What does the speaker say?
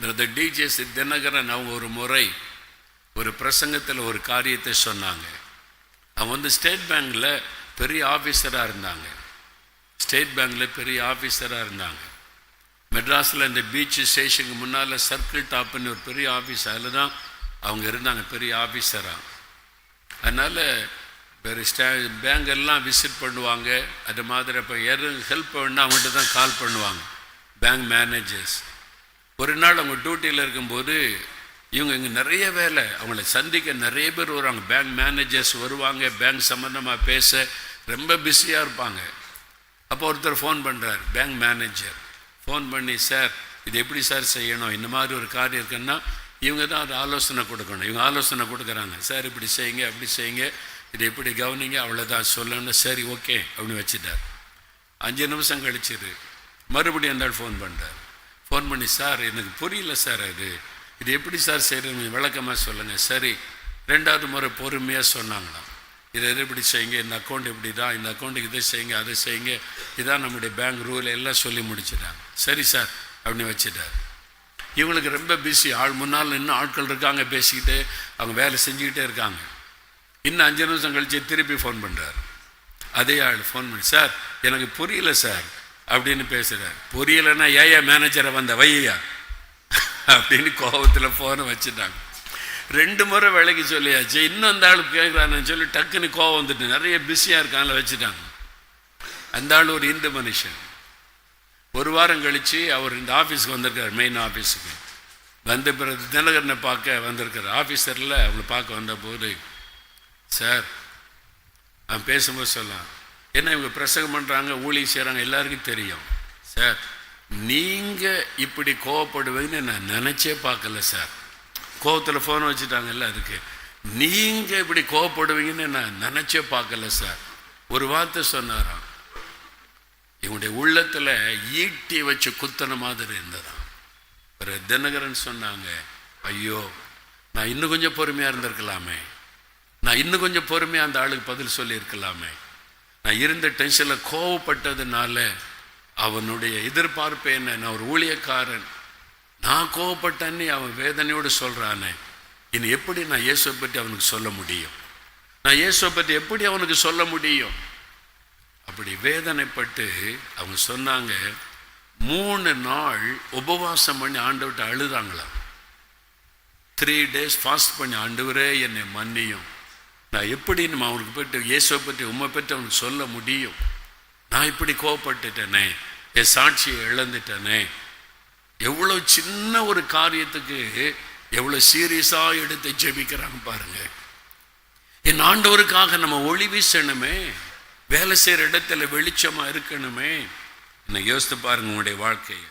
இந்த டிஜே தினகரன் அவங்க ஒரு முறை ஒரு பிரசங்கத்தில் ஒரு காரியத்தை சொன்னாங்க. அவங்க வந்து ஸ்டேட் பேங்க்கில் பெரிய ஆஃபீஸராக இருந்தாங்க. ஸ்டேட் பேங்க்கில் பெரிய ஆஃபீஸராக இருந்தாங்க. மெட்ராஸில் இந்த பீச் ஸ்டேஷனுக்கு முன்னால் சர்க்கிள் டாப்னு ஒரு பெரிய ஆஃபீஸ் அதில் தான் அவங்க இருந்தாங்க பெரிய ஆஃபீஸராக அதனால் வேறு ஸ்டே பேங்க் எல்லாம் விசிட் பண்ணுவாங்க. அது மாதிரி இப்போ யாரு ஹெல்ப் பண்ணால் அவங்கள்ட்ட தான் கால் பண்ணுவாங்க. பேங்க் மேனேஜர்ஸ் ஒரு நாள் அவங்க டியூட்டியில் இருக்கும்போது இவங்க இங்கே நிறைய வேலை. அவங்கள சந்திக்க நிறைய பேர் வருவாங்க. பேங்க் மேனேஜர்ஸ் வருவாங்க. பேங்க் சம்மந்தமாக பேச ரொம்ப பிஸியாக இருப்பாங்க. அப்போ ஒருத்தர் ஃபோன் பண்ணுறார் பேங்க் மேனேஜர் ஃபோன் பண்ணி சார் இது எப்படி சார் செய்யணும்? இந்த மாதிரி ஒரு காரியம் இருக்குன்னா இவங்க தான் அது ஆலோசனை கொடுக்கணும். இவங்க ஆலோசனை கொடுக்குறாங்க. சார் இப்படி செய்யுங்க அப்படி செய்யுங்க. இது எப்படி கவனிங்க? அவ்வளோதான் சொல்லணும் சரி ஓகே. அப்படின்னு வச்சுட்டார். அஞ்சு நிமிஷம் கழிச்சிரு மறுபடியும் அந்த ஃபோன் பண்ணுறார் ஃபோன் பண்ணி சார் எனக்கு புரியல சார் அது. இது எப்படி சார் செய்கிறது விளக்கமாக சொல்லுங்கள் சரி ரெண்டாவது முறை பொறுமையாக சொன்னாங்களாம். இதை எது இப்படி செய்யுங்க? இந்த அக்கௌண்ட் இப்படி தான். இந்த அக்கௌண்ட்டுக்கு இதை செய்யுங்க அதை செய்யுங்க. இதான் நம்முடைய பேங்க் ரூல் எல்லாம் சொல்லி முடிச்சிட்டாங்க. சரி சார் அப்படின்னு வச்சுட்டார். இவங்களுக்கு ரொம்ப பிஸி ஆள் முன்னால் இன்னும் ஆட்கள் இருக்காங்க பேசிக்கிட்டு அவங்க வேலை செஞ்சுக்கிட்டே இருக்காங்க. இன்னும் அஞ்சு நிமிஷம் கழித்து திருப்பி ஃபோன் பண்ணுறாரு அதே ஆள் ஃபோன் பண்ணி சார் எனக்கு புரியல சார். அப்படின்னு பேசுகிறார் புரியலைன்னா ஏயா மேனேஜரை வந்த வையா? அப்படின்னு கோபத்தில் ஃபோனை வச்சுட்டாங்க. ரெண்டு முறை விலைக்கு சொல்லியாச்சு. இன்னும் அந்த ஆள் கேட்குறான்னு சொல்லி டக்குன்னு கோவம் வந்துட்டு நிறைய பிஸியாக இருக்கான்ல வச்சுட்டாங்க. அந்த ஆள் ஒரு இந்து மனுஷன். ஒரு வாரம் கழித்து அவர் இந்த ஆஃபீஸுக்கு வந்திருக்கார் மெயின் ஆஃபீஸுக்கு வந்த பிறகு தினகரனை பார்க்க வந்திருக்கார். ஆஃபீஸரில் அவளை பார்க்க வந்தபோது சார் அவன் பேசும்போது சொல்லலாம். என்ன இவங்க பிரசங்கம் பண்ணுறாங்க ஊழியம் செய்கிறாங்க எல்லாருக்கும் தெரியும். சார் நீங்கள் இப்படி கோவப்படுவீங்கன்னு நான் நினச்சே பார்க்கல சார். கோவத்தில் ஃபோன் வச்சுட்டாங்கல்ல அதுக்கு. நீங்கள் இப்படி கோவப்படுவீங்கன்னு நான் நினச்சே பார்க்கல சார். ஒரு வார்த்தை சொன்னாராம். இவனுடைய உள்ளத்தில் ஈட்டி வச்சு குத்தன மாதிரி இருந்ததாம். ஒரு தினகரன் சொன்னாங்க ஐயோ நான் இன்னும் கொஞ்சம் பொறுமையாக இருந்திருக்கலாமே. நான் இன்னும் கொஞ்சம் பொறுமையாக அந்த ஆளுக்கு பதில் சொல்லியிருக்கலாமே. நான் இருந்த டென்ஷனில் கோவப்பட்டதுனால அவனுடைய எதிர்பார்ப்பு என்ன? நான் ஒரு ஊழியக்காரன். நான் கோவப்பட்டேன்னு அவன் வேதனையோடு சொல்கிறானே இனி எப்படி நான் இயேசுவை பற்றி அவனுக்கு சொல்ல முடியும்? நான் இயேசுவை பற்றி எப்படி அவனுக்கு சொல்ல முடியும்? அப்படி வேதனைப்பட்டு அவங்க சொன்னாங்க மூணு நாள் உபவாசம் பண்ணி ஆண்டவர்கிட்ட அழுதாங்களாம். த்ரீ டேஸ் ஃபாஸ்ட் பண்ணி ஆண்டவரே என்னை மன்னியும். நான் எப்படி நம்ம அவனுக்கு போயிட்டு இயேசுவை பற்றி உண்மை பற்றி அவனுக்கு சொல்ல முடியும்? நான் இப்படி கோவப்பட்டுட்டேனே என் சாட்சியை இழந்துட்டேனே. எவ்வளோ சின்ன ஒரு காரியத்துக்கு எவ்வளோ சீரியஸாக எடுத்து ஜெபிக்கிறாங்க பாருங்க. என் ஆண்டவருக்காக நம்ம ஒளி வீசணுமே வேலை செய்கிற இடத்துல வெளிச்சமாக இருக்கணுமே. என்னை யோசித்து பாருங்க உங்களுடைய வாழ்க்கையை.